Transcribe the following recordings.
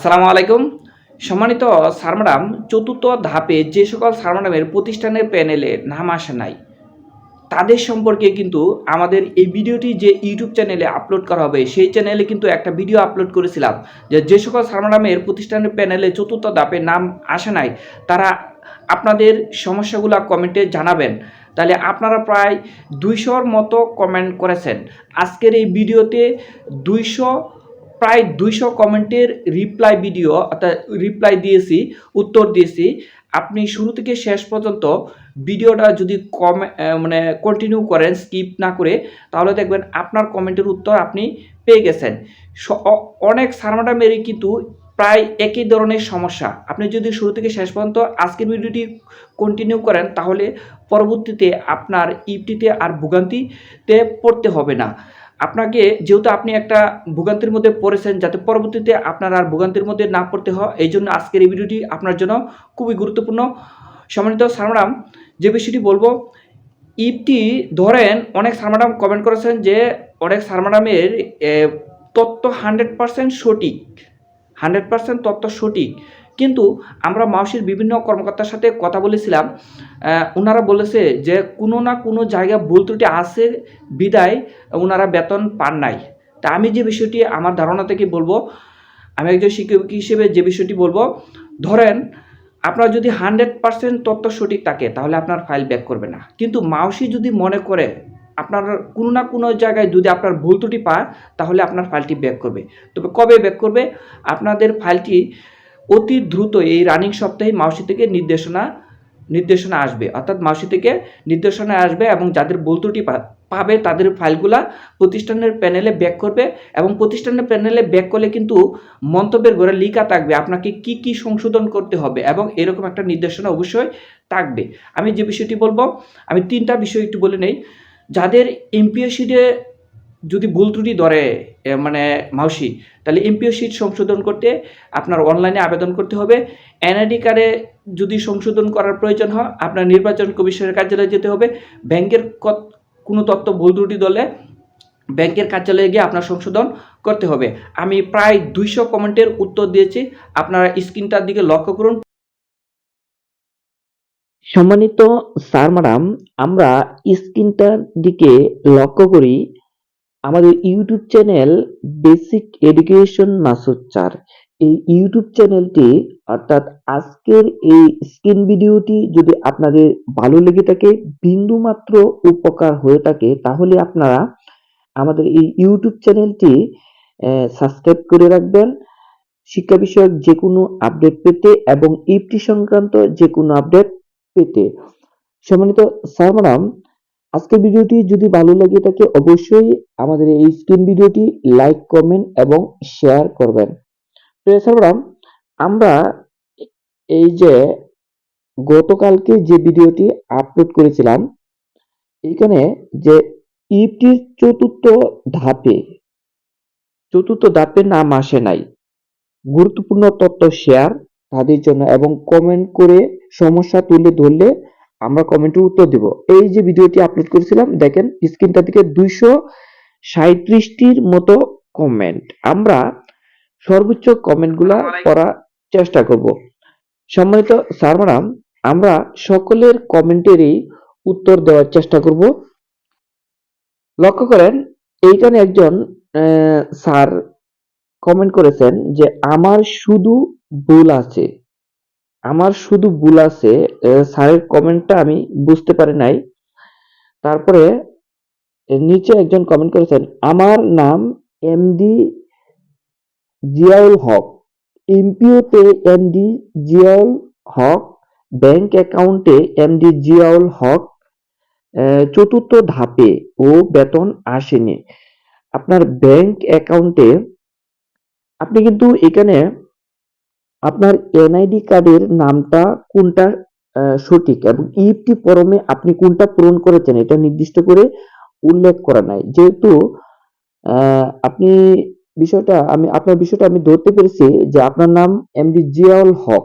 আসসালামু আলাইকুম। সম্মানিত স্যার চতুর্থ ধাপে যে সকল স্যার প্রতিষ্ঠানের প্যানেলে নাম আসে নাই, তাদের সম্পর্কে কিন্তু আমাদের এই ভিডিওটি যে ইউটিউব চ্যানেলে আপলোড করা হবে, সেই চ্যানেলে কিন্তু একটা ভিডিও আপলোড করেছিলাম যে যে সকল স্যার ম্যাডামের প্রতিষ্ঠানের প্যানেলে চতুর্থ ধাপে নাম আসে নাই, তারা আপনাদের সমস্যাগুলো কমেন্টে জানাবেন। তাহলে আপনারা প্রায় দুইশোর মতো কমেন্ট করেছেন। আজকের এই ভিডিওতে দুইশো প্রায় দুইশো কমেন্টের রিপ্লাই ভিডিও অর্থাৎ রিপ্লাই দিয়েছি, উত্তর দিয়েছি। আপনি শুরু থেকে শেষ পর্যন্ত ভিডিওটা যদি কম মানে কন্টিনিউ করেন স্কিপ না করে, তাহলে দেখবেন আপনার কমেন্টের উত্তর আপনি পেয়ে গেছেন। অনেক সারমাডামেরই কিন্তু প্রায় একই ধরনের সমস্যা। আপনি যদি শুরু থেকে শেষ পর্যন্ত আজকের ভিডিওটি কন্টিনিউ করেন, তাহলে পরবর্তীতে আপনার ইপটিতে আর ভোগান্তিতে পড়তে হবে না। আপনাকে যেহেতু আপনি একটা ভোগান্তির মধ্যে পড়েছেন, যাতে পরবর্তীতে আপনার আর ভোগান্তির মধ্যে না পড়তে হয়, এই জন্য আজকের এই ভিডিওটি আপনার জন্য খুবই গুরুত্বপূর্ণ। সম্মানিত সারমাডাম যে বিষয়টি বলব, ইপটি ধরেন অনেক সারমাডাম কমেন্ট করেছেন যে, অনেক সারমাডামের তত্ত্ব হান্ড্রেড পারসেন্ট সঠিক। হান্ড্রেড পারসেন্ট তত্ত্ব সঠিক। কিন্তু আমরা মাউসির বিভিন্ন কর্মকর্তার সাথে কথা বলেছিলাম ওনারা বলেছে যে কোনো না কোনো জায়গায় ভুল ত্রুটি আছে, বিদায় ওনারা বেতন পান নাই। তা আমি যে বিষয়টি আমার ধারণা থেকে বলব, আমি একজন শিক্ষক হিসেবে যে বিষয়টি বলব, ধরেন আপনার যদি হান্ড্রেড পার্সেন্ট তথ্য সঠিক থাকে, তাহলে আপনার ফাইল ব্যাক করবে না। কিন্তু মাউসি যদি মনে করে আপনার কোনো না কোনো জায়গায় যদি আপনার ভুল ত্রুটি পায়, তাহলে আপনার ফাইলটি ব্যাক করবে। তবে কবে ব্যাক করবে? আপনাদের ফাইলটি অতি দ্রুত এই রানিং সপ্তাহে মাউসি থেকে নির্দেশনা নির্দেশনা আসবে। অর্থাৎ মাউসি থেকে নির্দেশনা আসবে এবং যাদের পা- পাবে তাদের ফাইলগুলা প্রতিষ্ঠানের প্যানেলে ব্যাক করবে এবং প্রতিষ্ঠানের প্যানেলে ব্যাক করলে কিন্তু মন্তব্যের ঘরে লিখা থাকবে আপনাকে কি কি সংশোধন করতে হবে এবং এরকম একটা নির্দেশনা অবশ্যই থাকবে। আমি যে বিষয়টি বলব, আমি তিনটা বিষয় একটু বলে নেই। যাদের এমপিও শিটে যদি ভুল ত্রুটি ধরে মানে মাউসি, তাহলে এমপিও শিট সংশোধন করতে আপনার অনলাইনে আবেদন করতে হবে। এনআইডি কার্ডে যদি সংশোধন করার প্রয়োজন হয়, আপনার নির্বাচন কমিশনের কার্যালয়ে যেতে হবে। ব্যাংকের কোনো তথ্য ভুল ত্রুটি দলে ব্যাংকের কার্যালয়ে গিয়ে আপনার সংশোধন করতে হবে। আমি প্রায় দুইশো কমেন্টের উত্তর দিয়েছি, আপনারা স্ক্রিনটার দিকে লক্ষ্য করুন। সম্মানিত স্যার, ম্যাডাম, আমরা স্ক্রিনটার দিকে লক্ষ্য করি আমাদের YouTube channel basic education Masud sir এই ইউটিউব চ্যানেলটি অর্থাৎ আজকের এই স্ক্রিন ভিডিওটি যদি আপনাদের ভালো লেগে থাকে বিন্দু মাত্র উপকার হয়ে থাকে, তাহলে আপনারা আমাদের এই ইউটিউব চ্যানেলটি সাবস্ক্রাইব করে রাখবেন। শিক্ষা বিষয়ক যে কোনো আপডেট পেতে এবং ইপটি সংক্রান্ত যে কোনো আপডেট পেতে। সম্মানিত স্যার ম্যাডাম আজকের ভিডিওটি যদি ভালো লাগে থাকে, অবশ্যই আমাদের এই স্ক্রিন ভিডিওটি লাইক, কমেন্ট এবং শেয়ার করবেন। প্রিয় স্যার আমরা এই যে গতকালকে যে ভিডিওটি আপলোড করেছিলাম, এখানে যে ইপটির চতুর্থ ধাপে চতুর্থ ধাপে নাম আসে নাই। গুরুত্বপূর্ণ তথ্য শেয়ার তাদের জন্য এবং কমেন্ট করে সমস্যা তুলে ধরলে আমরা কমেন্টের উত্তর দেব। এই যে ভিডিওটি আপলোড করেছিলাম দেখেন স্ক্রিনটা থেকে দুইশো সাঁত্রিশটির মতো কমেন্ট আমরা সর্বোচ্চ কমেন্টগুলা করার চেষ্টা করব। সম্মানিত স্যার ম্যাডাম আমরা সকলের কমেন্টেরই উত্তর দেওয়ার চেষ্টা করব। লক্ষ্য করেন এইখানে একজন আহ, স্যার কমেন্ট করেছেন যে আমার শুধু ভুল আছে। আমার শুধু ভুল আছে স্যারের কমেন্টটা আমি বুঝতে পারি নাই। তারপরে নিচে একজন কমেন্ট করেছেন, আমার নাম এমডি জিয়াউল হক। এমপিওতে এমডি জিয়াউল হক ব্যাংক অ্যাকাউন্টে এমডি জিয়াউল হক চতুর্থ ধাপে ও বেতন আসেনি। আপনার ব্যাংক অ্যাকাউন্টে আপনি কিন্তু এখানে আপনার এনআইডি কার্ডের নামটা কোনটা সঠিক এবং ইএফটি ফর্মে আপনি কোনটা পূরণ করেছেন এটা নির্দিষ্ট করে উল্লেখ করা নাই। যেহেতু আপনি বিষয়টা, আমি, আপনার বিষয়টা আমি ধরতে পেরেছি যে আপনার নাম এমডি জিয়াউল হক।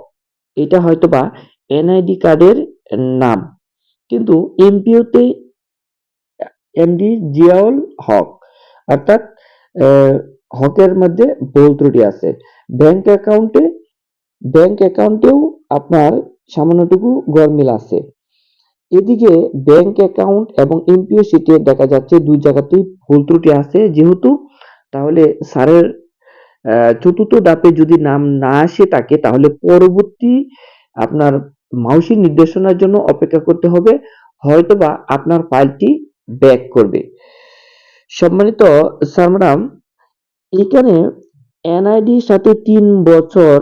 এটা হয়তোবা এনআইডি কার্ডের নাম। কিন্তু এমপিওতে এমডি জিয়াউল হক, অর্থাৎ হকের মধ্যে ভুল ত্রুটি আছে। ব্যাংক অ্যাকাউন্টে ব্যাংক অ্যাকাউন্টেও আপনার সামান্যটুকু গরমিল আছে। এদিকে ব্যাংক অ্যাকাউন্ট এবং এমপিও শিটে দেখা যাচ্ছে দুই জায়গাতেই ভুল ত্রুটি আছে। যেহেতু তাহলে স্যারের চতুর্থ ধাপে যদি নাম না আসে থাকে তাহলে পরবর্তী আপনার মাউসির নির্দেশনার জন্য অপেক্ষা করতে হবে। হয়তোবা আপনার ফাইলটি ব্যাক করবে। সম্মানিত স্যার ম্যাডাম, এখানে এনআইডির সাথে তিন বছর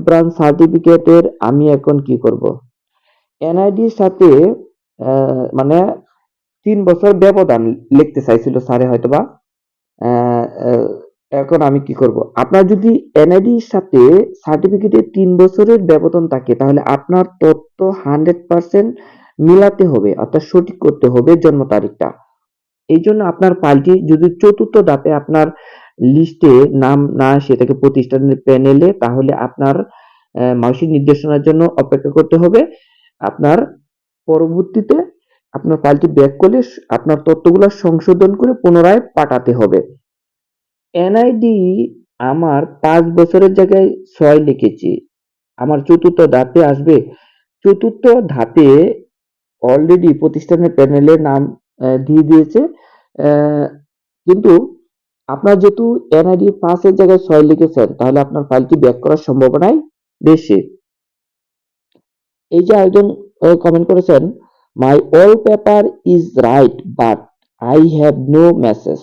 ব্রাঞ্চ সার্টিফিকেটের আমি এখন কি করব? এনআইডির সাথে মানে তিন বছর ব্যবধান লিখতে চাইছিল স্যারে হয়তোবা। আহ, আহ, এখন আমি কি করব? আপনার যদি এনআইডির সাথে সার্টিফিকেটে তিন বছরের ব্যবধান থাকে তাহলে আপনার তথ্য হান্ড্রেড পার্সেন্ট মিলাতে হবে অর্থাৎ সঠিক করতে হবে জন্ম তারিখটা। এই জন্য আপনার ফাইলটি যদি চতুর্থ ধাপে আপনার লিস্টে নাম না আসে তাকে প্রতিষ্ঠানের প্যানেলে তাহলে আপনার মাসিক নির্দেশনার জন্য অপেক্ষা করতে হবে। আপনার পরবর্তীতে আপনার ফাইলটি ব্যাক করলে আপনার তথ্যগুলো সংশোধন করে পুনরায় পাঠাতে হবে। এনআইডি আমার পাঁচ বছরের জায়গায় ছয় লিখেছি। আমার চতুর্থ ধাপে আসবে। চতুর্থ ধাপে অলরেডি প্রতিষ্ঠানের প্যানেলের নাম দিয়ে দিয়েছে। কিন্তু আপনার যেহেতু এনআইডি পাঁচের জায়গায় ছয় লিখেছেন, তাহলে আপনার ফাইলটি ব্যাক করার সম্ভাবনাই বেশি। এই যে একজন কমেন্ট করেছেন my all paper is right but I have no message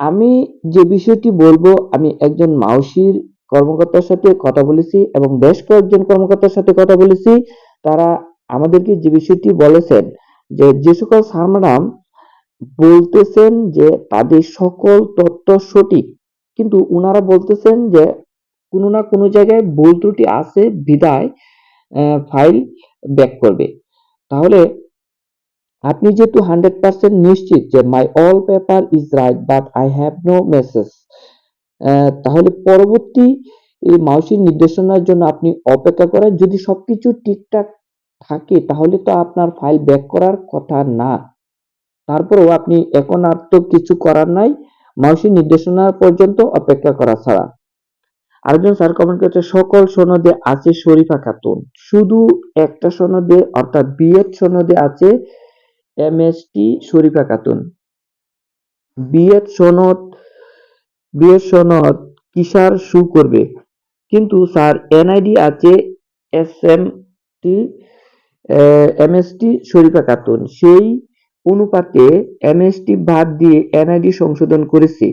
আমি যে বিষয়টি বলব, আমি একজন মাউসির কর্মকর্তার সাথে কথা বলেছি এবং বেশ কয়েকজন কর্মকর্তার সাথে কথা বলেছি। তারা আমাদেরকে যে বিষয়টি বলেছেন, যে যে সকল স্যার ম্যাডাম বলতেছেন যে তাদের সকল তথ্য সঠিক। কিন্তু উনারা বলতেছেন যে কোনো না কোনো জায়গায় ভুল ত্রুটি আছে, বিদায় ফাইল ব্যাক করবে। তাহলে আপনি যেহেতু হান্ড্রেড পার্সেন্ট নিশ্চিত যে my all paper is right, but I have no message তাহলে পরবর্তী মাউসির নির্দেশনার জন্য আপনি অপেক্ষা করেন। যদি সবকিছু ঠিকঠাক থাকে, তাহলে তো আপনার ফাইল ব্যাক করার কথা না। তারপরেও আপনি এখন আর তো কিছু করার নাই। মাউসির নির্দেশনা পর্যন্ত অপেক্ষা করা ছাড়া। আরেকজন স্যার কমেন্ট করেছে, সকল সনদে আছে শরীফা খাতুন। শুধু একটা সনদে, অর্থাৎ বিএড সনদে আছে এমএসটি শরীফা খাতুন। বিএড সনদ বিএড সনদ কিসার শু করবে। কিন্তু স্যার, এনআইডি আছে S M T MST Sharifa Khatun. সেই অনুপাতে এমএসটি বাদ দিয়ে এনআইডি সংশোধন করেছি।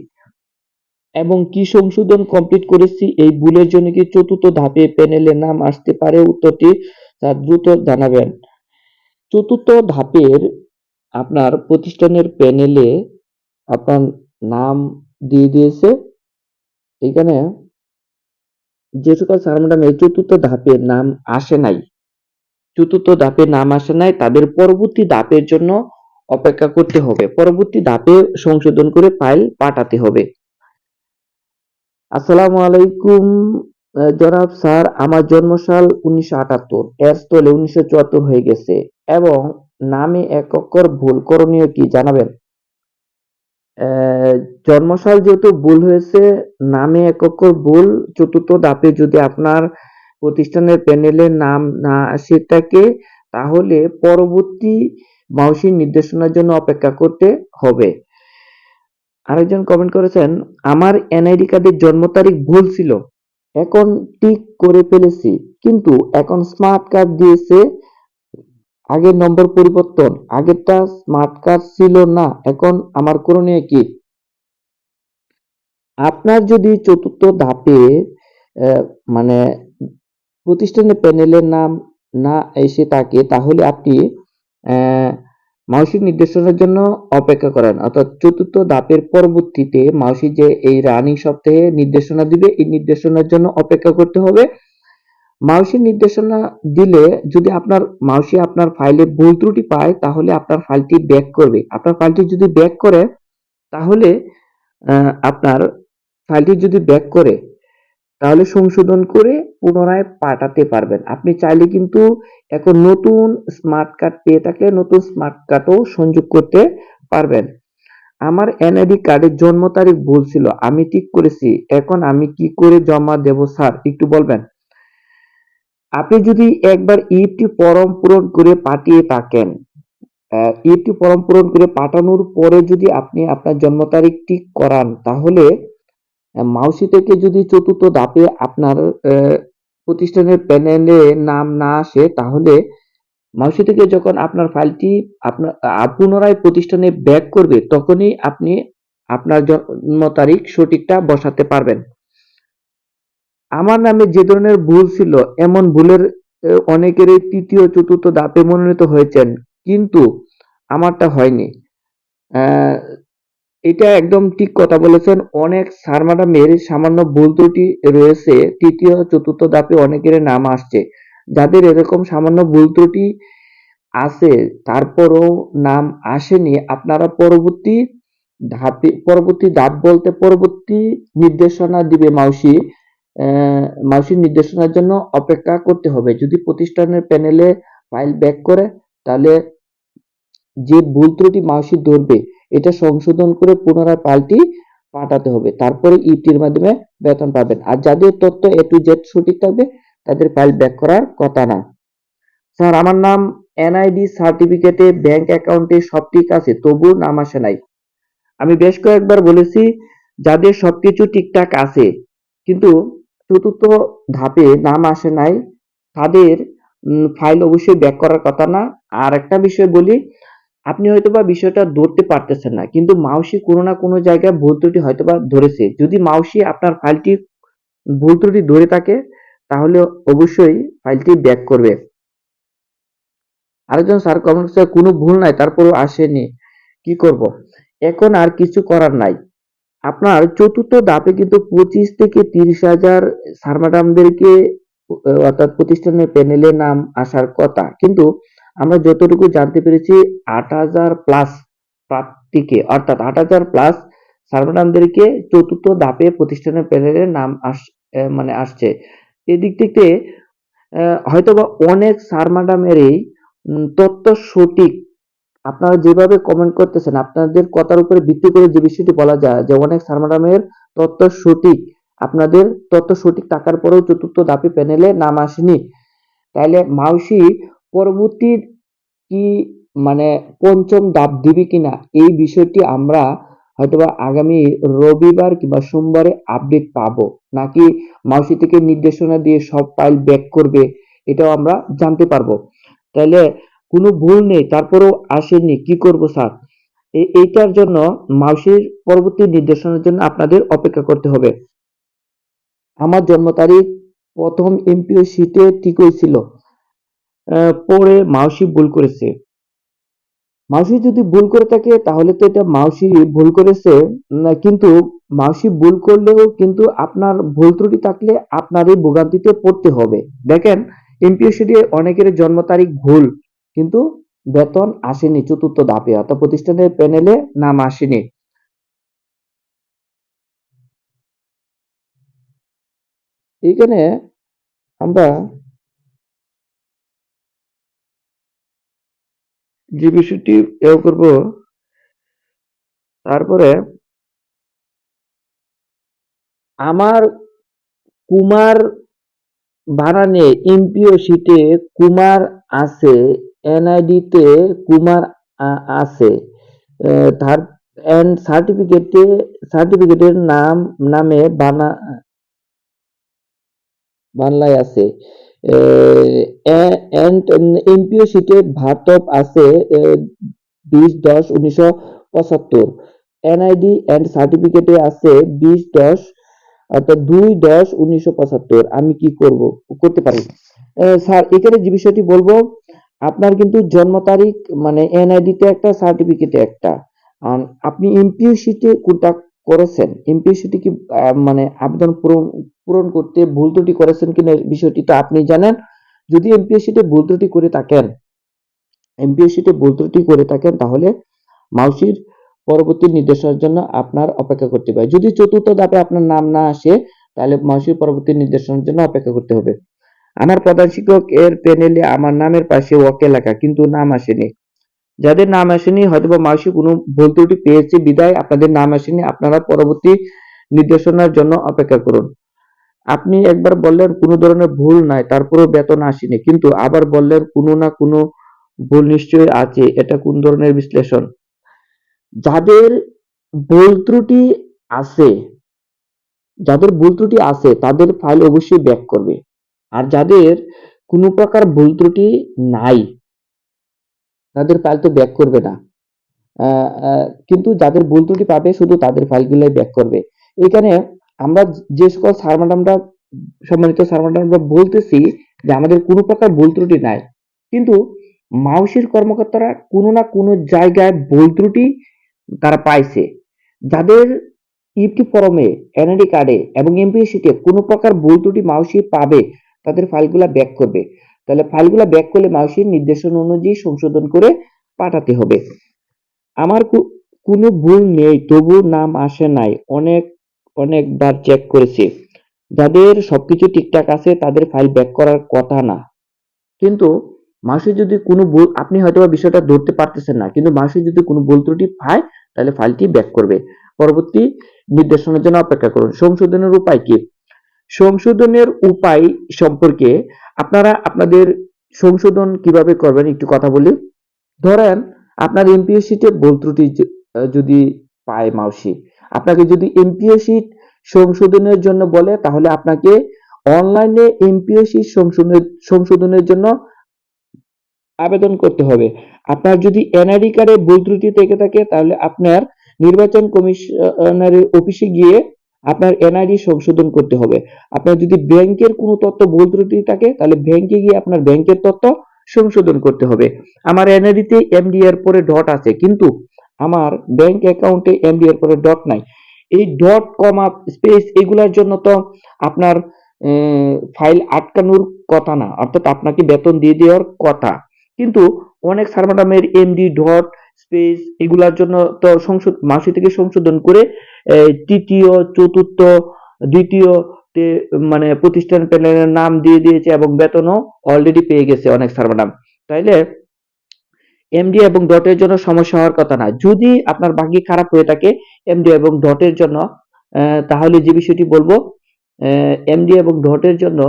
এবং কি সংশোধন কমপ্লিট করেছি, এই ভুলের জন্য কি চতুর্থ ধাপে প্যানেলের নাম আসতে পারে? উত্তরটি স্যার দ্রুত জানাবেন। চতুর্থ ধাপের আপনার প্রতিষ্ঠানের প্যানেলে আপনার নাম দিয়ে দিয়েছে। এখানে যে সকল স্যার ম্যাডাম এই চতুর্থ ধাপের নাম আসে নাই। চতুর্থ ধাপে নাম আসে নাই, তাদের পরবর্তী ধাপের জন্য অপেক্ষা করতে হবে। পরবর্তী ধাপে সংশোধন করে ফাইল পাঠাতে হবে। আসসালামু আলাইকুম জনাব স্যার। আমার জন্মসাল উনিশশো আটাত্তর। এর স্থলে উনিশশো চুয়াত্তর হয়ে গেছে এবং নামে এক অক্ষর ভুল করণীয় কি জানাবেন? জন্মসাল যেহেতু ভুল হয়েছে, নামে এক অক্ষর ভুল, চতুর্থ ধাপে যদি আপনার প্রতিষ্ঠানের প্যানেলে নাম না আসে থাকে, তাহলে পরবর্তী মাউসির নির্দেশনার জন্য অপেক্ষা করতে হবে। আরেকজন কমেন্ট করেছেন, আমার এনআইডি কার্ডের জন্ম তারিখ ভুল ছিল। এখন ঠিক করে ফেলেছি। কিন্তু এখন স্মার্ট কার্ড দিয়েছে। আগের নম্বর পরিবর্তন। আগেরটা স্মার্ট কার্ড ছিল না। এখন আমার করণীয় কি? আপনার যদি চতুর্থ ধাপে মানে প্রতিষ্ঠানের প্যানেলের নাম না এসে থাকে, তাহলে আপনি মাউসির নির্দেশনার জন্য অপেক্ষা করেন। অর্থাৎ চতুর্থ ধাপের পরবর্তীতে মাউসি যে এই রানিং সপ্তাহে নির্দেশনা দিবে, এই নির্দেশনার জন্য অপেক্ষা করতে হবে। মাউসির নির্দেশনা দিলে যদি আপনার, মাউসি আপনার ফাইলে ভুল ত্রুটি পায়, তাহলে আপনার ফাইলটি ব্যাক করবে। আপনার ফাইলটি যদি ব্যাক করে, তাহলে আপনার ফাইলটি যদি ব্যাক করে তাহলে সংশোধন করে পুনরায় পাঠাতে পারবেন। আপনি চাইলে কিন্তু এখন নতুন স্মার্ট কার্ড পেয়ে থাকলে নতুন স্মার্ট কার্ডও সংযোগ করতে পারবেন। আমার এনআইডি কার্ডের জন্ম তারিখ ভুল ছিল, আমি ঠিক করেছি। এখন আমি কি করে জমা দেব স্যার, একটু বলবেন? আপনি যদি একবার ইএফটি ফর্ম পূরণ করে পাঠিয়ে থাকেন ইএফটি ফর্ম পূরণ করে পাঠানোর পরে যদি আপনি আপনার জন্ম তারিখ ঠিক করান, তাহলে মাউসি থেকে যদি চতুর্থ ধাপে আপনার প্রতিষ্ঠানের প্যানেলে নাম না আসে, তাহলে মাউসি থেকে যখন আপনার ফাইলটি আপনার পুনরায় প্রতিষ্ঠানে ব্যাক করবে, তখনই আপনি আপনার জন্ম তারিখ সঠিকটা বসাতে পারবেন। আমার নামে যে ধরনের ভুল ছিল, এমন ভুলের অনেকেরই তৃতীয়, চতুর্থ ধাপে মনোনীত হয়েছেন, কিন্তু আমারটা হয়নি। এটা একদম ঠিক কথা বলেছেন। অনেক স্যার ম্যাডামের সামান্য ভুল ত্রুটি রয়েছে। তৃতীয়, চতুর্থ ধাপে অনেকের নাম আসছে। যাদের এরকম সামান্য ভুল ত্রুটি আছে, তারপরও নাম আসেনি, আপনারা পরবর্তী ধাপে, পরবর্তী ধাপ বলতে পরবর্তী নির্দেশনা দিবে মাউসি মাউসির নির্দেশনার জন্য অপেক্ষা করতে হবে। যদি প্রতিষ্ঠানের প্যানেলে ফাইল ব্যাক করে, তাহলে যে ভুল ত্রুটি মাউসি ধরবে এটা সংশোধন করে পুনরায় ফাইলটি পাঠাতে হবে। তারপরে ইটির মাধ্যমে বেতন পাবেন। আর যাদের তথ্য এ টু জেড সঠিক থাকবে, তাদের ফাইল ব্যাক করার কথা না। স্যার, আমার নাম এনআইডি সার্টিফিকেটে ব্যাংক অ্যাকাউন্টে সব ঠিক আছে তবু নাম আসে নাই। আমি বেশ কয়েকবার বলেছি, যাদের সবকিছু ঠিকঠাক আছে, কিন্তু চতুর্থ ধাপে নাম আসে নাই, তাদের ফাইল অবশ্যই ব্যাক করার কথা না। আর একটা বিষয় বলি আপনি হয়তোবা বিষয়টা ধরতে পারতেছেন না, কিন্তু মাউসি কোনো না কোনো জায়গায় ভুল ত্রুটি হয়তোবা ধরেছে। যদি মাউসি আপনার ফাইলটি ভুল ত্রুটি ধরে থাকে, তাহলে অবশ্যই ফাইলটি ব্যাক করবে। আরেকজন স্যার কমেন্ট করছে, কোনো ভুল নাই, তারপরও আসেনি, কি করব? এখন আর কিছু করার নাই। আপনার চতুর্থ ধাপে কিন্তু পঁচিশ থেকে তিরিশ হাজার স্যার অর্থাৎ প্রতিষ্ঠানের প্যানেলে নাম আসার কথা। কিন্তু আমরা যতটুকু জানতে পেরেছি, আট হাজার প্লাস প্রার্থীকে অর্থাৎ আট হাজার প্লাস স্যার ম্যাডামদেরকে চতুর্থ ধাপে প্রতিষ্ঠানের প্যানেলে নাম আস মানে আসছে। এদিক থেকে হয়তোবা অনেক স্যার ম্যাডামেরই তথ্য সঠিক, আপনারা যেভাবে কমেন্ট করতেছেন, আপনাদের কথার উপরে ভিত্তি করে যে বিষয়টি বলা যায়, যে অনেক স্যার ম্যাডামের তথ্য সঠিক, আপনাদের তথ্য সঠিক থাকার পরেও চতুর্থ ধাপে প্যানেলে নাম আসেনি। তাইলে মাউসি পরবর্তী কি মানে পঞ্চম ধাপ দিবে কিনা? এই বিষয়টি আমরা হয়তোবা আগামী রবিবার কিংবা সোমবারে আপডেট পাবো। নাকি মাউসি থেকে নির্দেশনা দিয়ে সব ফাইল ব্যাক করবে, এটাও আমরা জানতে পারব। তাহলে কোনো ভুল নেই, তারপরেও আসেনি কি করব স্যার? এইটার জন্য মাউসির পরবর্তী নির্দেশনার জন্য আপনাদের অপেক্ষা করতে হবে। আমার জন্ম তারিখ প্রথম এমপিও শীটে ঠিক হয়েছিল। পরে মাউসি ভুল করেছে। মাউসি যদি ভুল করে থাকে, তাহলে তো এটা মাউসি ভুল করেছে। কিন্তু মাউসি ভুল করলেও কিন্তু আপনার ভুল ত্রুটি থাকলে আপনারই ভোগান্তিতে পড়তে হবে। দেখেন, এমপিও শীটে অনেকের জন্ম তারিখ ভুল, কিন্তু বেতন আসেনি চতুর্থ ধাপে, অর্থাৎ প্রতিষ্ঠানের প্যানেলে নাম আসেনি। এইখানে আমরা যে বিষয়টি এ করব? তারপরে আমার কুমার বানানে এমপিও শীটে কুমার আছে, এনআইডি তে কুমার আছে। তার এন্ড সার্টিফিকেটে সার্টিফিকেটের নাম, নামে বানা বাংলায় আছে। এমপিও শীটে ভাতপ আছে বিশ দশ উনিশশো পঁচাত্তর এনআইডি এন্ড সার্টিফিকেটে আছে বিশ দশ অর্থাৎ দুই দশ উনিশশো পঁচাত্তর আমি কি করব? করতে পারি। স্যার, এখানে যে বিষয়টি বলব, আপনার কিন্তু জন্ম তারিখ মানে এনআইডি তে একটা, সার্টিফিকেটে একটা। আপনি এমপিও শীটে কোনটা করেছেন? এমপিও শীটে কি মানে আবেদন পূরণ করতে ভুল ত্রুটি করেছেন কিনা বিষয়টি তো আপনি জানেন। যদি এমপিও শীটে ভুল ত্রুটি করে থাকেন এমপিও শীটে ভুল ত্রুটি করে থাকেন, তাহলে মাউসির পরবর্তী নির্দেশনার জন্য আপনার অপেক্ষা করতে হবে। যদি চতুর্থ ধাপে আপনার নাম না আসে, তাহলে মাউসির পরবর্তী নির্দেশনার জন্য অপেক্ষা করতে হবে। আমার প্রধান শিক্ষক এর প্যানেলে আমার নামের পাশে ওকে লেখা, কিন্তু নাম আসেনি। যাদের নাম আসেনি, হয়তোবা মাউসি কোনো ভুল ত্রুটি পেয়েছে, বিদায়, আপনাদের নাম আসেনি, আপনারা পরবর্তী নির্দেশনার জন্য অপেক্ষা করুন। আপনি একবার বললেন কোনো ধরনের ভুল নাই, তারপরেও বেতন আসেনি, কিন্তু আবার বললেন কোনো না কোনো ভুল নিশ্চয়ই আছে, এটা কোন ধরনের বিশ্লেষণ? যাদের ভুল ত্রুটি আছে, যাদের ভুল ত্রুটি আছে, তাদের ফাইল অবশ্যই ব্যাক করবে, আর যাদের কোনো প্রকার ভুল ত্রুটি নাই, তাদের ফাইল তো ব্যাক করবে না কিন্তু যাদের ভুল ত্রুটি পাবে, শুধু তাদের ফাইলগুলোই ব্যাক করবে। এখানে আমরা যে সকল স্যার ম্যাডামরা সম্মানিত স্যার ম্যাডামরা বলতেছি যে আমাদের কোনো প্রকার ভুল ত্রুটি নাই। কিন্তু মাউসির কর্মকর্তারা কোনো না কোনো জায়গায় ভুল ত্রুটি তারা পাইছে। যাদের ইপটি ফরমে এনআইডি কার্ডে এবং এমপিএসিতে কোনো প্রকার ভুল ত্রুটি মাউসি পাবে, তাদের ফাইলগুলা ব্যাক করবে। তাহলে ফাইলগুলা ব্যাক করলে মাউসির নির্দেশনা অনুযায়ী সংশোধন করে পাঠাতে হবে। আমার কোনো ভুল নেই তবু নাম আসে নাই। অনেক অনেকবার চেক করেছি। যাদের সবকিছু ঠিকঠাক আছে, তাদের ফাইল ব্যাক করার কথা না। কিন্তু মাসে যদি কোনো ভুল, আপনি হয়তো বিষয়টা ধরতে পারতেছেন না, কিন্তু মাসে যদি কোনো ভুল ত্রুটি পায় তাহলে ফাইলটি ব্যাক করবে। পরবর্তী নির্দেশনার জন্য অপেক্ষা করুন। সংশোধনের উপায় কি? সংশোধনের উপায় সম্পর্কে আপনারা আপনাদের সংশোধন কীভাবে করবেন একটু কথা বলি। ধরেন, আপনার এমপিও ভুল ত্রুটি যদি পায় মাউসি আপনাকে যদি এমপিও শিট সংশোধনের জন্য বলে, তাহলে আপনাকে অনলাইনে এমপিও শিট সংশোধনের জন্য আবেদন করতে হবে। আপনার যদি এনআইডি কার্ডে ভুল ত্রুটি থেকে থাকে, তাহলে আপনার নির্বাচন কমিশনারের অফিসে গিয়ে আপনার এনআইডি সংশোধন করতে হবে। আপনার যদি ব্যাংকের কোনো তথ্য ভুল ত্রুটি থাকে, তাহলে ব্যাংকে গিয়ে আপনার ব্যাংকের তথ্য সংশোধন করতে হবে। আমার এনআইডি তে এমডি পরে ডট আছে, কিন্তু আমার ব্যাংক অ্যাকাউন্টে এমডি এর পরে ডট নাই। এই ডট কমা স্পেস এগুলার জন্য তো আপনার ফাইল আটকানোর কথা না, অর্থাৎ আপনাকে বেতন দিয়ে দেওয়ার কথা। কিন্তু অনেক স্যার ম্যাডামের এমডি ডট স্পেস এগুলার জন্য তো সংশোধন মাসি থেকে সংশোধন করে তৃতীয়, চতুর্থ, দ্বিতীয় মানে প্রতিষ্ঠান প্যানেলের নাম দিয়ে দিয়েছে এবং বেতনও অলরেডি পেয়ে গেছে অনেক স্যার ম্যাডাম তাইলে এমডি এবং ডটের জন্য সমস্যা হওয়ার কথা না। যদি আপনার ভাগ্য খারাপ হয়ে থাকে এমডি এবং ডটের জন্য তাহলে যে বিষয়টি বলব এমডি এবং ডটের জন্য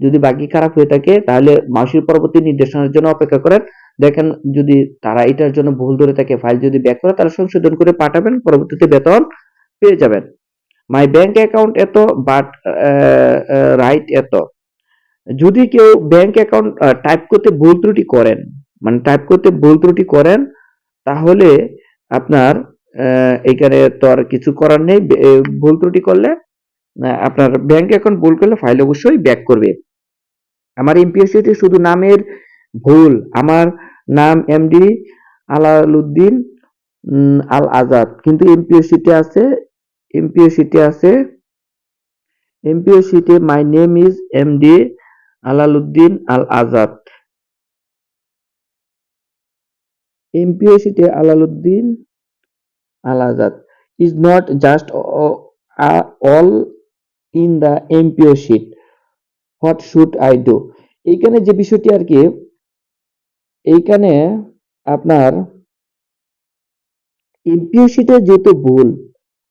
যদি বাকি খারাপ হয়ে থাকে, তাহলে মাসির পরবর্তী নির্দেশনার জন্য অপেক্ষা করেন। দেখেন, যদি তারা এটার জন্য ভুল ধরে থাকে ফাইল যদি ব্যাক করে তারা সংশোধন করে পাঠাবেন, পরবর্তীতে বেতন পেয়ে যাবেন। মাই ব্যাংক অ্যাকাউন্ট এত বাট রাইট এত। যদি কেউ ব্যাংক অ্যাকাউন্ট টাইপ করতে ভুল ত্রুটি করেন মানে টাইপ করতে ভুল ত্রুটি করেন তাহলে আপনার এখানে তো আর কিছু করার নেই। ভুল ত্রুটি করলে আপনার ব্যাংক অ্যাকাউন্ট ভুল করলে ফাইল অবশ্যই ব্যাক করবে। আমার এমপিএসসিতে শুধু নামের ভুল আমার নাম এমডি আলালউদ্দিন উম, আল আজাদ কিন্তু এমপিএসসিতে আছে এমপিএসসিতে আছে এমপিএসসিতে my name is MD Alaluddin Al Azad এমপিএসসিতে Alaluddin Al Azad is not just all in the MPO sheet what should I do এইখানে যে বিষয়টি আর কি, এইখানে আপনার এমপিও শিটে যেহেতু ভুল,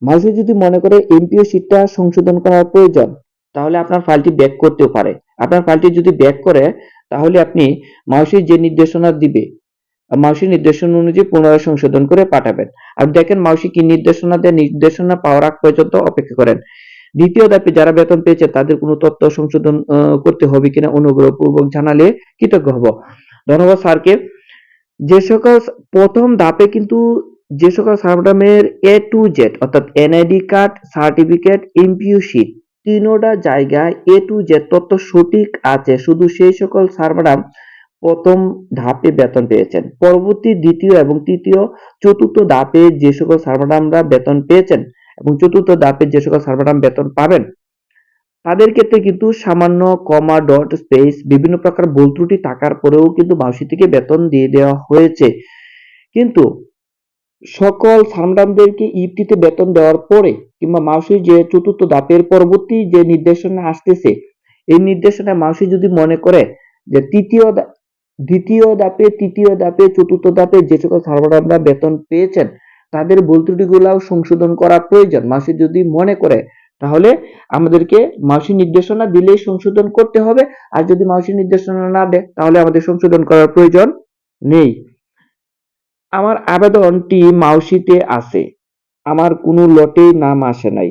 মানুষ যদি মনে করে এমপিও শিটটা সংশোধন করার প্রয়োজন, তাহলে আপনার ফাইলটি ব্যাক করতেও পারে। আপনার ফাইলটি যদি ব্যাক করে, তাহলে আপনি মাউসির যে নির্দেশনা দিবে মাউসির নির্দেশনা অনুযায়ী পুনরায় সংশোধন করে পাঠাবেন। আর দেখেন মাউসি কি নির্দেশনা দেয় নির্দেশনা পাওয়ার আগ পর্যন্ত অপেক্ষা করেন। দ্বিতীয় ধাপে যারা বেতন পেয়েছে, তাদের কোনো তথ্য সংশোধন করতে হবে কিনা অনুগ্রহপূর্বক জানালে কৃতজ্ঞ হব। ধন্যবাদ স্যারকে। যে সকল প্রথম ধাপে কিন্তু যে সকল সারডামের এ টু জেড অর্থাৎ NID card certificate MPO sheet তিনোটা জায়গায় এ টু জেড তথ্য সঠিক আছে। শুধু সেই সকল সারডাম প্রথম ধাপে বেতন পেয়েছেন। পরবর্তী দ্বিতীয় এবং তৃতীয় চতুর্থ ধাপে যে সকল সার্ভারামরা বেতন পেয়েছেন এবং চতুর্থ ধাপে যে সকল সার্ভারাম বেতন পাবেন, তাদের ক্ষেত্রে কিন্তু সামান্য কমা ডট স্পেস বিভিন্ন প্রকার ভুল ত্রুটি থাকার পরেও কিন্তু মাউসি থেকে বেতন দিয়ে দেওয়া হয়েছে। কিন্তু সকল সামরামদেরকে ইফটিতে বেতন দেওয়ার পরে কিংবা মাউসির যে চতুর্থ ধাপের পরবর্তী যে নির্দেশনা আসতেছে, এই নির্দেশনা মাউসি যদি মনে করে যে তৃতীয় দ্বিতীয় ধাপে, তৃতীয় ধাপে, চতুর্থ ধাপে যে সকল সার্ভাররা বেতন পেয়েছেন, তাদের ভুল ত্রুটিগুলাও সংশোধন করা প্রয়োজন। মাসে যদি মনে করে, তাহলে আমাদেরকে মাসি নির্দেশনা দিলেই সংশোধন করতে হবে। আর যদি মাসি নির্দেশনা না দেয়, তাহলে আমাদের সংশোধন করার প্রয়োজন নেই। আমার আবেদনটি মাউসিতে আছে। আমার কোনো লটেই নাম আসে নাই।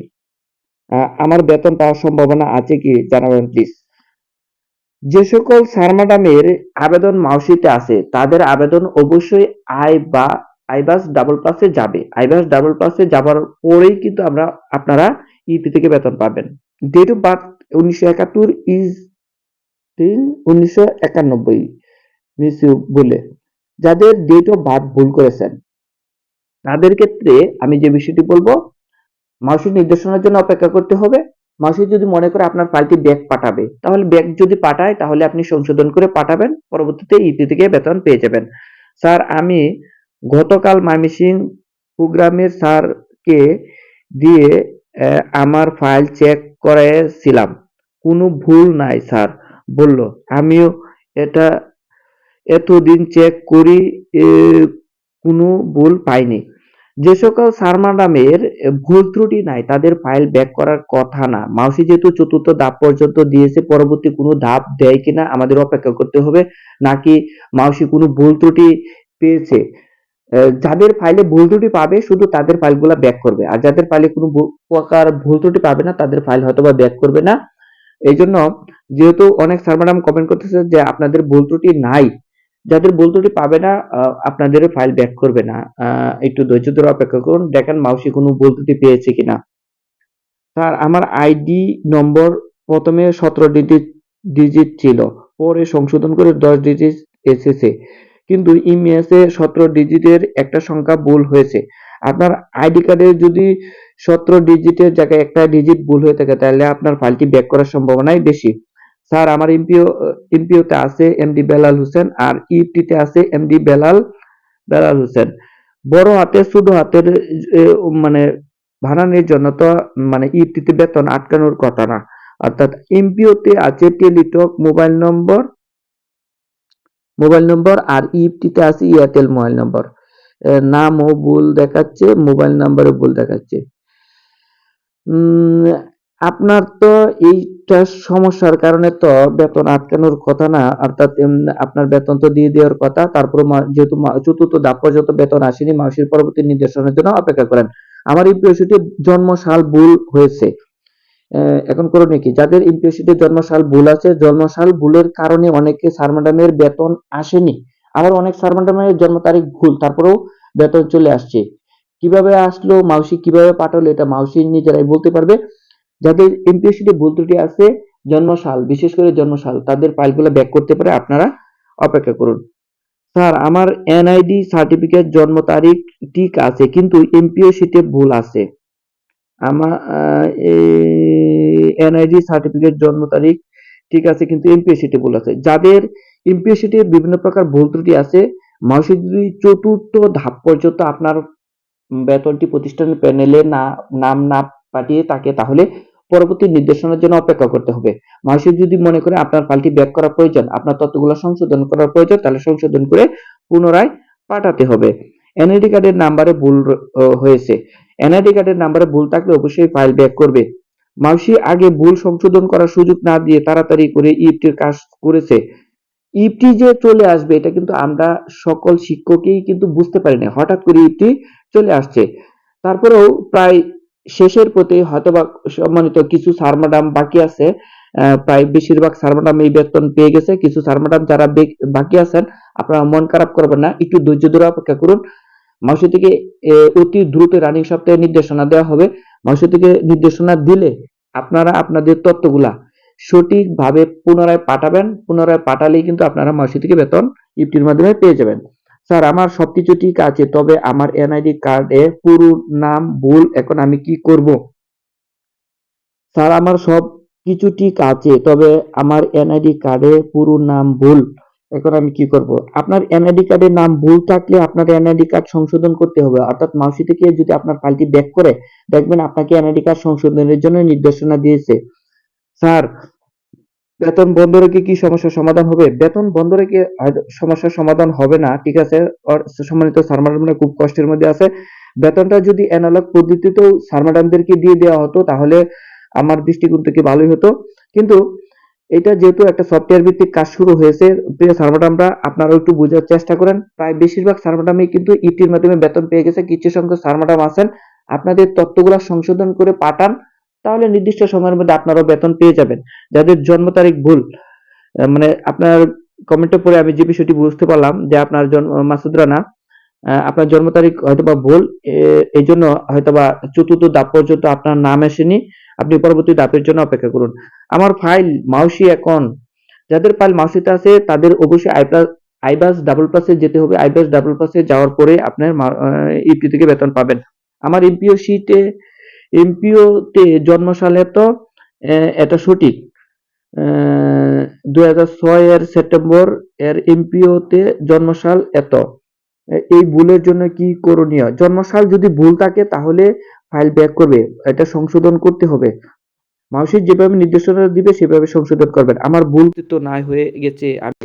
আমার বেতন পাওয়ার সম্ভাবনা আছে কি? জানাবেন, প্লিজ। যে সকল স্যার ম্যাডামের আবেদন মাউসিতে আছে, তাদের আবেদন অবশ্যই আই বা, আইবাস ডাবল প্লাসে যাবে। আইবাস ডাবল প্লাসে যাবার পরেই কিন্তু আমরা আপনারা ইপি থেকে বেতন পাবেন। ডেট অফ বার্থ উনিশশো একাত্তর ইজ উনিশশো একানব্বই। বলে। যাদের ডেট অফ বার্থ ভুল করেছেন, তাদের ক্ষেত্রে আমি যে বিষয়টি বলব মাসিক নির্দেশনার জন্য অপেক্ষা করতে হবে। মাসিক যদি মনে করে আপনার ফাইলটি ব্যাক পাঠাবে, তাহলে ব্যাক যদি পাঠায়, তাহলে আপনি সংশোধন করে পাঠাবেন, পরবর্তীতে ইপি থেকে বেতন পেয়ে যাবেন। স্যার, আমি গতকাল মাইমিসিং প্রোগ্রামের স্যারকে দিয়ে আমার ফাইল চেক করেছিলাম কোনো ভুল নাই, স্যার, বলল। আমিও এটা এতদিন চেক করি কোনো ভুল পাইনি। যে সকল স্যার ম্যাডামের ভুল ত্রুটি নাই, তাদের ফাইল ব্যাক করার কথা না। মাউসি যেহেতু চতুর্থ ধাপ পর্যন্ত দিয়েছে, পরবর্তী কোনো ধাপ দেয় কিনা আমাদের অপেক্ষা করতে হবে, নাকি মাউসি কোনো ভুল ত্রুটি পেয়েছে? যাদের ফাইলে ভুল ত্রুটি পাবে, শুধু তাদের ফাইলগুলো ব্যাক করবে। আর যাদের ফাইলে কোনো প্রকার ভুল ত্রুটি পাবে না, তাদের ফাইল হয়তো বা ব্যাক করবে না। এই জন্য যেহেতু অনেক স্যার ম্যাডাম কমেন্ট করতেছে যে আপনাদের ভুল ত্রুটি নাই যাদের ভুল পাবে না আপনাদের ফাইল ব্যাক করবে না। একটু ধৈর্য ধরে অপেক্ষা করুন। দেখেন মাউসি কোনো ভুল পেয়েছে কিনা। স্যার, আমার আইডি নম্বর প্রথমে সতেরো ডিজিট ডিজিট ছিল, পরে সংশোধন করে দশ ডিজিট এসেছে। কিন্তু ইমেসে সতেরো ডিজিটের একটা সংখ্যা ভুল হয়েছে। আপনার আইডি কার্ডে যদি সতেরো ডিজিটের জায়গায় একটা ডিজিট ভুল হয়ে থাকে, তাহলে আপনার ফাইলটি ব্যাক করার সম্ভাবনাই বেশি। স্যার, আমার এমপিও, এমপিওতে আছে এমডি বেলাল হোসেন আর ইউটিতে আছে এমডি বেলাল বেলাল হোসেন। বড় হাতে, ছোট হাতের মানে বানানোর জন্য তো মানে ইউটিতে বেতন আটকানোর কথা না। অর্থাৎ এমপিওতে আছে Teletalk, mobile number mobile number আর ইফটিতে আছে এয়ারটেল মোবাইল নম্বর। নামও ভুল দেখাচ্ছে, মোবাইল নাম্বারও ভুল দেখাচ্ছে। আপনার তো এইটা সমস্যার কারণে তো বেতন আটকানোর কথা না, অর্থাৎ আপনার বেতন তো দিয়ে দেওয়ার কথা, তারপর যেহেতু চতুর্থ ধাপ পর্যন্ত বেতন আসেনি, মাসের পরবর্তী নির্দেশনের জন্য অপেক্ষা করেন। আমার ইমপ্রেসিটি জন্ম সাল ভুল হয়েছে। এখন করণীয় কি? যাদের ইমপ্রেসিটি জন্ম সাল ভুল আছে জন্ম সাল ভুলের কারণে অনেকে স্যার ম্যাডামের বেতন আসেনি। আবার অনেক স্যার ম্যাডামের জন্ম তারিখ ভুল, তারপরেও বেতন চলে আসছে। কীভাবে আসলো, মাউসি কীভাবে পাঠালো, এটা মাউসি নিজেরাই বলতে পারবে। যাদের এমপিএসসিতে ভুল ত্রুটি আছে, জন্মসাল, বিশেষ করে জন্মসাল, তাদের ফাইলগুলো ব্যাক করতে পারে, আপনারা অপেক্ষা করুন। স্যার, আমার এনআইডি সার্টিফিকেট জন্ম তারিখ ঠিক আছে, কিন্তু এমপিএসসিতে ভুল আছে। আমার এনআইডি সার্টিফিকেট জন্ম তারিখ ঠিক আছে, কিন্তু এমপিএসসিতে ভুল আছে। যাদের এমপিএসসিতে বিভিন্ন প্রকার ভুল ত্রুটি আছে যদি চতুর্থ ধাপ পর্যন্ত আপনার বেতনটি প্রতিষ্ঠানের প্যানেলে না, নাম না পাঠিয়ে থাকে তাহলে পরবর্তী নির্দেশনার জন্য অপেক্ষা করতে হবে। মাসে যদি মনে করে আপনার ফাইলটি ব্যাক করা প্রয়োজন, আপনার তথ্যগুলো সংশোধন করার প্রয়োজন, তাহলে সংশোধন করে পুনরায় পাঠাতে হবে। এনআইডি কার্ডের নাম্বারে ভুল হয়েছে। এনআইডি কার্ডের নাম্বারে ভুল থাকলে অবশ্যই ফাইল ব্যাক করবে। মাউসি আগে ভুল সংশোধন করার সুযোগ না দিয়ে তাড়াতাড়ি করে ইফটির কাজ করেছে। ইফটি যে চলে আসবে, এটা কিন্তু আমরা সকল শিক্ষকই কিন্তু বুঝতে পারি না। হঠাৎ করে ইফটি চলে আসছে। তারপরেও প্রায় শেষের প্রতি হয়তোবা সম্মানিত কিছু স্যার বাকি আছে প্রায় বেশিরভাগ স্যার এই বেতন পেয়ে গেছে। কিছু স্যার যারা বে- বাকি আছেন, আপনারা মন খারাপ করবেন না, একটু ধৈর্য ধরে অপেক্ষা করুন। মাসে থেকে অতি দ্রুত রানিং সপ্তাহে নির্দেশনা দেওয়া হবে। মাসে থেকে নির্দেশনা দিলে আপনারা আপনাদের তথ্যগুলা সঠিকভাবে পুনরায় পাঠাবেন। পুনরায় পাঠালেই কিন্তু আপনারা মাসে থেকে বেতন ইফটির মাধ্যমে পেয়ে যাবেন। স্যার, আমার সবকিছু ঠিক আছে, তবে আমার এনআইডি কার্ডে পুরো নাম ভুল, এখন আমি কি করব? স্যার, আমার সব কিছু ঠিক আছে, তবে আমার এনআইডি কার্ডে পুরো নাম ভুল, এখন আমি কি করব? আপনার এনআইডি কার্ডের নাম ভুল থাকলে আপনার এনআইডি কার্ড সংশোধন করতে হবে, অর্থাৎ মাউসি থেকে যদি আপনার ফাইলটি ব্যাক করে, দেখবেন আপনাকে এনআইডি কার্ড সংশোধনের জন্য নির্দেশনা দিয়েছে। স্যার বেতন বন্ধ রেখে কি সমস্যার সমাধান হবে? বেতন বন্ধ রেখে সমস্যার সমাধান হবে না, ঠিক আছে? সম্মানিত স্যার খুব কষ্টের মধ্যে আছে। বেতনটা যদি অ্যানালগ পদ্ধতিতেও স্যার ম্যাডামদেরকে দিয়ে দেওয়া হতো, তাহলে আমার দৃষ্টিকোণ থেকে ভালোই হতো। কিন্তু এটা যেহেতু একটা সফটওয়্যার ভিত্তিক কাজ শুরু হয়েছে, প্রিয় স্যার ম্যাডামরা আপনারাও একটু বোঝার চেষ্টা করেন। প্রায় বেশিরভাগ স্যার কিন্তু ইটির মাধ্যমে বেতন পেয়ে গেছে। কিছু সংখ্যক স্যার ম্যাডাম আছেন। আপনাদের তথ্যগুলো সংশোধন করে পাঠান। তাহলে নির্দিষ্ট সময়ের মধ্যে আপনারাও বেতন পেয়ে যাবেন। যাদের জন্ম তারিখ ভুল মানে আপনার কমেন্টে পরে আমি যে বিষয়টি বুঝতে পারলাম যে আপনার জন্ম, মাসুদ রানা আপনার জন্ম তারিখ হয়তোবা ভুল এই জন্য হয়তোবা চতুর্থ ধাপ পর্যন্ত আপনার নাম আসেনি। আপনি পরবর্তী ধাপের জন্য অপেক্ষা করুন। আমার ফাইল মাউসি এখন যাদের ফাইল মাউসিতে আছে, তাদের অবশ্যই আইপ্লাস আইবাস ডাবল প্লাসে যেতে হবে। আইবাস ডাবল প্লাসে যাওয়ার পরে আপনার ইপি থেকে বেতন পাবেন। আমার এমপিও শীটে এমপিও তে জন্ম সালে তো এটা সঠিক। দুই হাজার ছয় এর সেপ্টেম্বর এর এমপিও তে জন্মসাল এত। এই ভুলের জন্য কি করণীয়? জন্মসাল যদি ভুল থাকে তাহলে ফাইল ব্যাক করবে, এটা সংশোধন করতে হবে। মাউসির যেভাবে নির্দেশনা দিবে সেভাবে সংশোধন করবেন। আমার ভুল তো নাই হয়ে গেছে, আমি